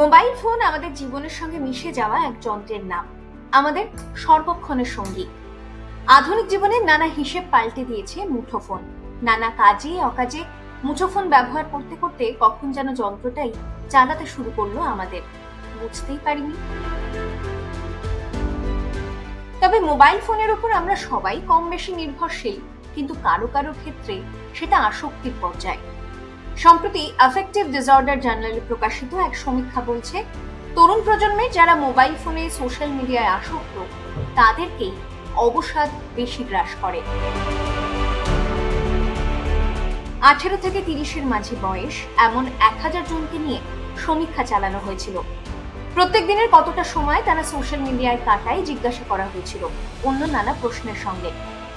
Mobile phone আমাদের জীবনের সঙ্গে মিশে যাওয়া এক যন্ত্রের নাম। আমাদের সর্বক্ষণের সঙ্গী। আধুনিক জীবনে নানা হিসেব পাল্টে দিয়েছে মুঠোফোন নানা কাজে, অকাজে মুঠোফোন ব্যবহার করতে করতে কখন যেন যন্ত্রটাই চালাতে শুরু করল আমাদের। বুঝতেই পারিনি। তবে মোবাইল ফোনের উপর আমরা সবাই কম বেশি নির্ভরশীল, কিন্তু কারও কারও ক্ষেত্রে সেটা আসক্তির পর্যায়ে। সম্প্রতি অ্যাফেক্টিভ ডিসঅর্ডার জার্নালে প্রকাশিত এক সমীক্ষা বলছে, তরুণ প্রজন্মের যারা মোবাইল ফোনে সোশ্যাল মিডিয়ায় আসক্ত, তাদেরকেই অবসাদ বেশি গ্রাস করে। আঠেরো থেকে তিরিশের মাঝে বয়স, এমন এক হাজার জনকে নিয়ে সমীক্ষা চালানো হয়েছিল। প্রত্যেক দিনের কতটা সময় তারা সোশ্যাল মিডিয়ায় কাটায় জিজ্ঞাসা করা হয়েছিল অন্য নানা প্রশ্নের সঙ্গে।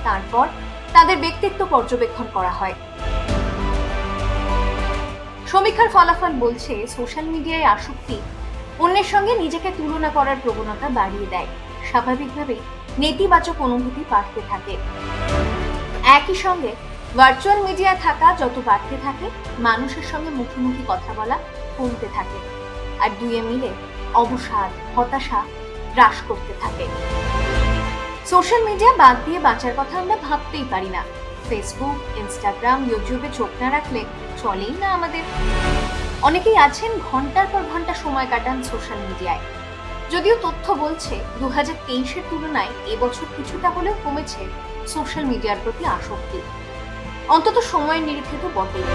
তারপর তাদের ব্যক্তিত্ব পর্যবেক্ষণ করা হয়। সমীক্ষার ফলাফল বলছে, সোশ্যাল মিডিয়ায় আসক্তি অন্যের সঙ্গে নিজেকে তুলনা করার প্রবণতা বাড়িয়ে দেয়। স্বাভাবিকভাবেই নেতিবাচক অনুভূতি বাড়তে থাকে। একই সঙ্গে ভার্চুয়াল মিডিয়া থাকা যত বাড়তে থাকে, মানুষের সঙ্গে মুখোমুখি কথা বলা কমতে থাকে। আর দুয়ে মিলে অবসাদ, হতাশা হ্রাস করতে থাকে। সোশ্যাল মিডিয়া বাদ দিয়ে বাঁচার কথা আমরা ভাবতেই পারি না। ফেসবুক ইনস্টাগ্রাম ইউটিউবে চোখ না রাখলে চলেই না আমাদের। অনেকেই আছেন ঘণ্টার পর ঘণ্টা সময় কাটান সোশ্যাল মিডিয়ায় যদিও তথ্য বলছে দু হাজার তেইশের তুলনায় এবছর কিছুটা হলেও কমেছে সোশ্যাল মিডিয়ার প্রতি আসক্তি। অন্তত সময় নিরিখে তো বটেই।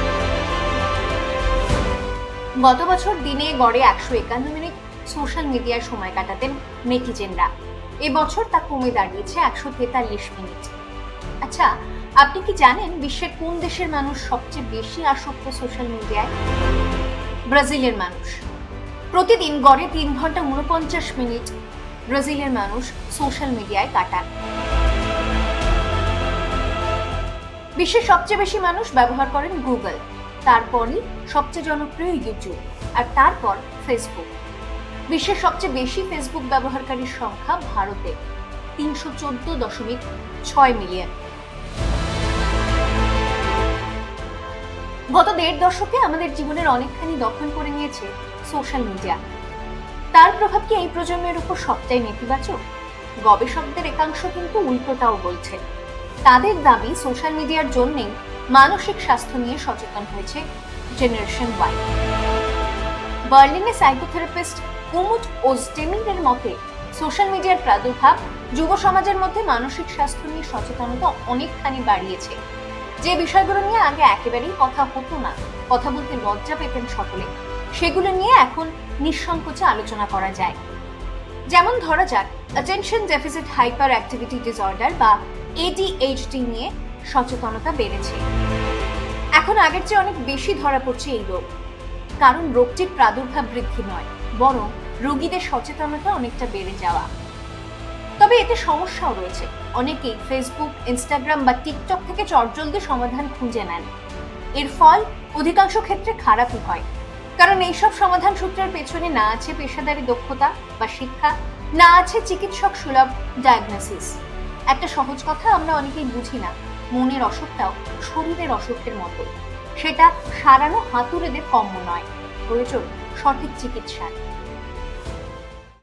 গত বছর দিনে গড়ে একশো একান্ন মিনিট সোশ্যাল মিডিয়ায় সময় কাটাতেন নেটিজেনরা। এবছর তা কমে দাঁড়িয়েছে একশো তেতাল্লিশ মিনিট। আচ্ছা আপনি কি জানেন বিশ্বের কোন দেশের মানুষ সবচেয়ে বেশি আসক্ত সোশ্যাল মিডিয়ায় ব্রাজিলের মানুষ। প্রতিদিন গড়ে তিন ঘণ্টা উনপঞ্চাশ মিনিট ব্রাজিলের মানুষ সোশ্যাল মিডিয়ায় কাটান। বিশ্বের সবচেয়ে বেশি মানুষ ব্যবহার করেন গুগল তারপরই সবচেয়ে জনপ্রিয় ইউটিউব আর তারপর ফেসবুক বিশ্বের সবচেয়ে বেশি ফেসবুক ব্যবহারকারীর সংখ্যা ভারতে, তিনশো চোদ্দ দশমিক ছয় মিলিয়ন। গত দেড় দশকে আমাদের জীবনের অনেকখানি দখল করে নিয়েছে সোশ্যাল মিডিয়া। তার প্রভাব কি এই প্রজন্মের উপর সবটাই নেতিবাচক? গবেষকদের একাংশ কিন্তু উল্টোটাও বলছে। তাদের দাবি সোশ্যাল মিডিয়ার জন্যেই মানসিক স্বাস্থ্য নিয়ে সচেতন হয়েছে জেনারেশন ওয়াই। বার্লিনে সাইকোথেরাপিস্ট কুমুট ওজটেমিনের মতে, সোশ্যাল মিডিয়ার প্রাদুর্ভাব যুব সমাজের মধ্যে মানসিক স্বাস্থ্য নিয়ে সচেতনতা অনেকখানি বাড়িয়েছে। যে বিষয়গুলো নিয়ে আগে একেবারেই কথা হতো না, কথা বলতে লজ্জা পেতেন সকলে, সেগুলো নিয়ে এখন নিঃসংকোচে আলোচনা করা যায়। যেমন ধরা যাক attention deficit hyper activity disorder বা এডিএইচডি নিয়ে সচেতনতা বেড়েছে। এখন আগের চেয়ে অনেক বেশি ধরা পড়ছে এই রোগ। কারণ রোগটির প্রাদুর্ভাব বৃদ্ধি নয়, বরং রোগীদের সচেতনতা অনেকটা বেড়ে যাওয়া। তবে এতে সমস্যাও রয়েছে। অনেকেই ফেসবুক ইনস্টাগ্রাম বা টিকটক থেকে চটজলদি সমাধান খুঁজে নেন। এর ফল, অধিকাংশ ক্ষেত্রে খারাপই হয়। কারণ এইসব সমাধান সূত্রের পেছনে না আছে পেশাদারি দক্ষতা বা শিক্ষা, না আছে চিকিৎসক সুলভ ডায়াগনোসিস একটা সহজ কথা আমরা অনেকেই বুঝি না, মনের অসুখটাও শরীরের অসুখের মতো সেটা সারানো হাতুড়েদের কম্য নয়। প্রয়োজন সঠিক চিকিৎসার।